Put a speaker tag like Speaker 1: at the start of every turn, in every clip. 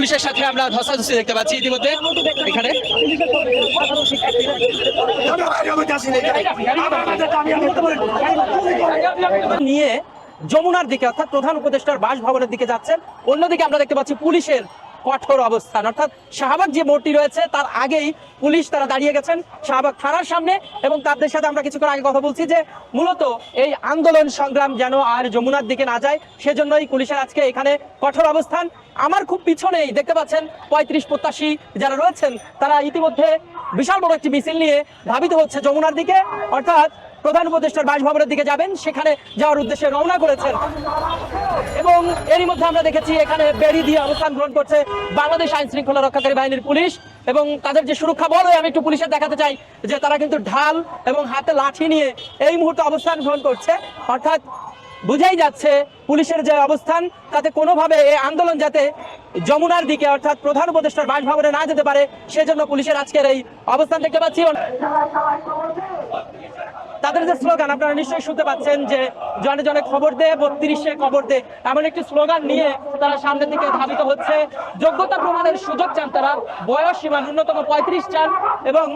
Speaker 1: পুলিশের সাথে আমরা ধসাধসি দেখতে পাচ্ছি ইতিমধ্যে এখানে। নিয়ে যমুনার দিকে, অর্থাৎ প্রধান উপদেষ্টার বাসভবনের দিকে যাচ্ছেন। অন্যদিকে আমরা দেখতে পাচ্ছি পুলিশের কঠোর অবস্থান। অর্থাৎ শাহবাগ যে মোড়টি রয়েছে, তার আগেই পুলিশ তারা দাঁড়িয়ে গেছেন শাহবাগ থানার সামনে এবং তাদের সাথে আমরা কিছুক্ষণ আগে কথা বলছি যে মূলত এই আন্দোলন সংগ্রাম যেন আর যমুনার দিকে না যায়, সেজন্যই পুলিশের আজকে এখানে কঠোর অবস্থান। আমার খুব পিছনেই দেখতে পাচ্ছেন পঁয়ত্রিশ প্রত্যাশী যারা রয়েছেন, তারা ইতিমধ্যে বিশাল বড় একটি মিছিল নিয়ে ধাবিত হচ্ছে যমুনার দিকে। অর্থাৎ প্রধান উপদেষ্টার বাসভবনের দিকে যাবেন। সেখানে যাওয়ার উদ্দেশ্যে রওনা করেছেন। এবং এরই মধ্যে আমরা দেখেছি এখানে বেড়ি দিয়ে অবস্থান গ্রহণ করছে বাংলাদেশ আইন শৃঙ্খলা রক্ষাকারী বাহিনীর পুলিশ এবং তাদের যে সুরক্ষা বল আমি একটু পুলিশের দেখাতে চাই যে তারা কিন্তু ঢাল এবং হাতে লাঠি নিয়ে এই মুহূর্তে অবস্থান গ্রহণ করছে। অর্থাৎ বুঝাই যাচ্ছে পুলিশের যে অবস্থান, তাতে কোনোভাবে এই আন্দোলন যাতে যমুনার দিকে, অর্থাৎ প্রধান উপদেষ্টার বাসভবনে না যেতে পারে, সেজন্য পুলিশের আজকের এই অবস্থান দেখতে পাচ্ছি। তাদের যে স্লোগান, আপনারা নিশ্চয়ই শুনতে পাচ্ছেন যে জনে জনে খবর দে, বত্রিশে খবর দে। এমন একটি স্লোগান নিয়ে তারা সামনের দিকে ধাবিত হচ্ছে। যোগ্যতা প্রমাণের সুযোগ চান তারা। বয়স সীমা ন্যূনতম পঁয়ত্রিশ চান এবং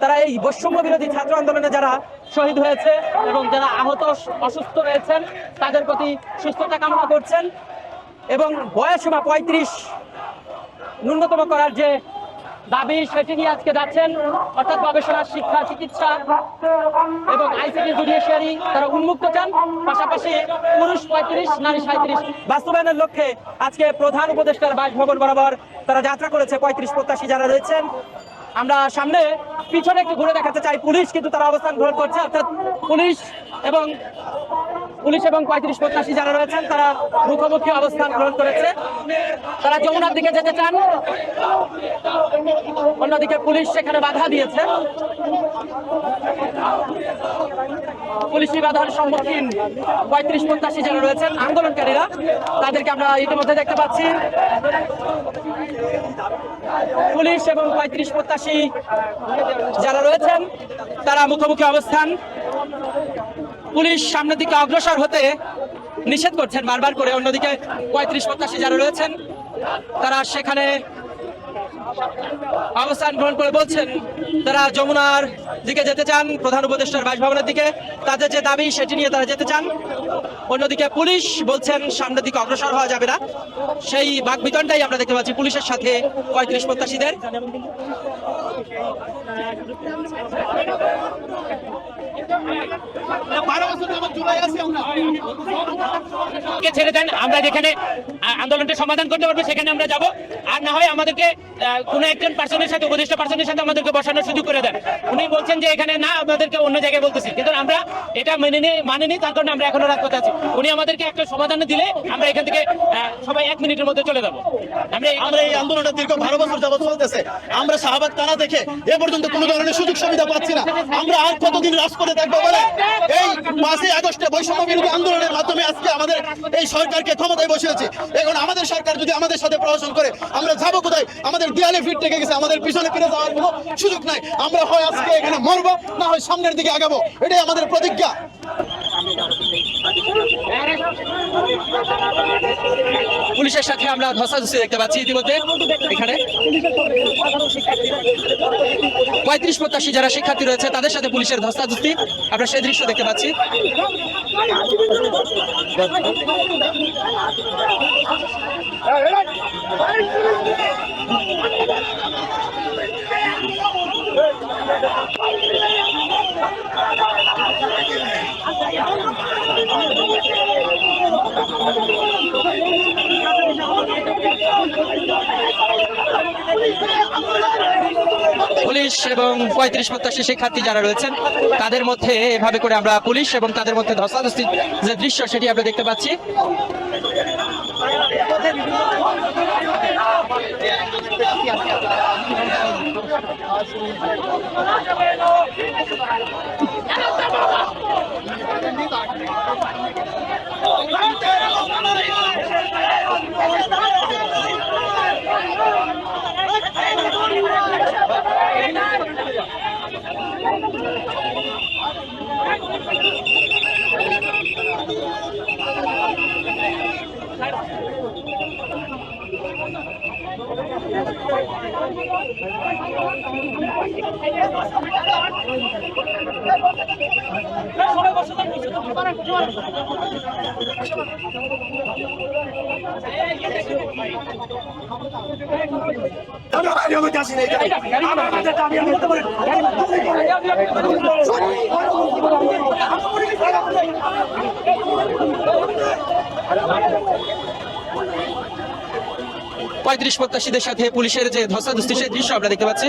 Speaker 1: তারা এই বৈষম্য বিরোধী ছাত্র আন্দোলনে যারা শহীদ হয়েছে এবং যারা আহত, অসুস্থ রয়েছেন, তাদের প্রতি সুস্থতা কামনা করছেন এবং বয়স সীমা পঁয়ত্রিশ ন্যূনতম করার যে দাবি সেটি নিয়ে আজকে যাচ্ছেন, অর্থাৎ গবেষণা, শিক্ষা, চিকিৎসা এবং আইসিটি জুডিশিয়ারি তারা উন্মুক্ত চান। পাশাপাশি পুরুষ পঁয়ত্রিশ, নারী সাঁত্রিশ বাস্তবায়নের লক্ষ্যে আজকে প্রধান উপদেষ্টার বাসভবন বরাবর তারা যাত্রা করেছে, পঁয়ত্রিশ প্রত্যাশী যারা রয়েছেন। আমরা সামনে পিছনে একটু ঘুরে দেখাতে চাই, পুলিশ কিন্তু তারা অবস্থান গ্রহণ করছে, অর্থাৎ পুলিশ এবং পুলিশ এবং পঁয়ত্রিশ প্রত্যাশী যারা রয়েছেন, তারা মুখোমুখি অবস্থান গ্রহণ করেছে। তারা যমুনার দিকে যেতে চান। অন্যদিকে পুলিশ সেখানে বাধা দিয়েছে। পুলিশি বাধার সম্মুখীন পঁয়ত্রিশ প্রত্যাশী যারা রয়েছেন, আন্দোলনকারীরা, তাদেরকে আমরা ইতিমধ্যে দেখতে পাচ্ছি। পুলিশ এবং পঁয়ত্রিশ প্রত্যাশী যারা রয়েছেন, তারা মুখোমুখি অবস্থান পুলিশ সামনের দিকে অগ্রসর হতে নিষেধ করছেন বারবার করে। অন্যদিকে পঁয়ত্রিশ প্রত্যাশী যারা রয়েছেন, তারা সেখানে অবস্থান গ্রহণ করে বলছেন, তারা যমুনার দিকে যেতে চান, প্রধান উপদেষ্টার বাসভবনের দিকে। তাদের যে দাবি, সেটি নিয়ে তারা যেতে চান। অন্যদিকে পুলিশ বলছেন, সামনের দিকে অগ্রসর হওয়া যাবে না। সেই বাকবিতনটাই আমরা দেখতে পাচ্ছি পুলিশের সাথে পঁয়ত্রিশ প্রত্যাশীদের।
Speaker 2: ছেড়ে দেন? আমরা যেখানে আন্দোলনটা সমাধান করতে পারব, সেখানে আমরা যাব। আর না হয় আমাদেরকে একজন পার্সনের সাথে পার্সনের সাথে আমাদেরকে বসানোর সুযোগ করে দেন। উনি বলছেন যে, এখানে না, আমাদেরকে অন্য জায়গায় বলতেছি। কিন্তু আমরা এটা মেনে নিয়ে মানিনি তার কারণে আমরা এখনও রাজপথে আছি। উনি আমাদেরকে একটা সমাধান দিলে আমরা এখান থেকে সবাই এক মিনিটের মধ্যে চলে যাব। আমরা এই-
Speaker 3: আন্দোলনটা দীর্ঘ বারো বছর যাবত চলতেছে। আমরা শাহবাগ টানা দেখে এ পর্যন্ত কোনো ধরনের সুযোগ সুবিধা পাচ্ছি না। আমরা আর কতদিন রাজপথে থাকব? বলে, এই পাঁচই আগস্টে বৈষম্য বিরোধী আন্দোলনের মাধ্যমে আজকে আমাদের এই সরকারকে ক্ষমতায় বসিয়েছে। এখন আমাদের সরকার যদি আমাদের সাথে প্রশাসন করে, আমরা যাব কোথায়? আমাদের দেয়ালে ফিট টেকে গেছে, আমাদের পিছনে ফিরে যাওয়ার কোনো সুযোগ নাই। আমরা হয় আজকে এখানে মরবো, না হয় সামনের দিকে আগাবো। এটাই আমাদের প্রতিজ্ঞা।
Speaker 1: পুলিশের সাথে আমরা ধসাধসি দেখতে পাচ্ছি ইতিমধ্যে এখানে। পঁয়ত্রিশ প্রত্যাশী যারা শিক্ষার্থী রয়েছে, তাদের সাথে পুলিশের ধস্তাধস্তি আমরা সেই দৃশ্য দেখতে পাচ্ছি। চল্লিশ এবং পঁয়ত্রিশ প্রত্যাশী শিক্ষার্থী যারা রয়েছেন, তাদের মধ্যে এভাবে করে আমরা পুলিশ এবং তাদের মধ্যে ধস্তাধস্তির যে দৃশ্য সেটি আমরা দেখতে পাচ্ছি। আমি পঁয়ত্রিশ প্রত্যাশীদের সাথে পুলিশের যে ধস্তাধস্তি সেই দৃশ্য আমরা দেখতে পাচ্ছি।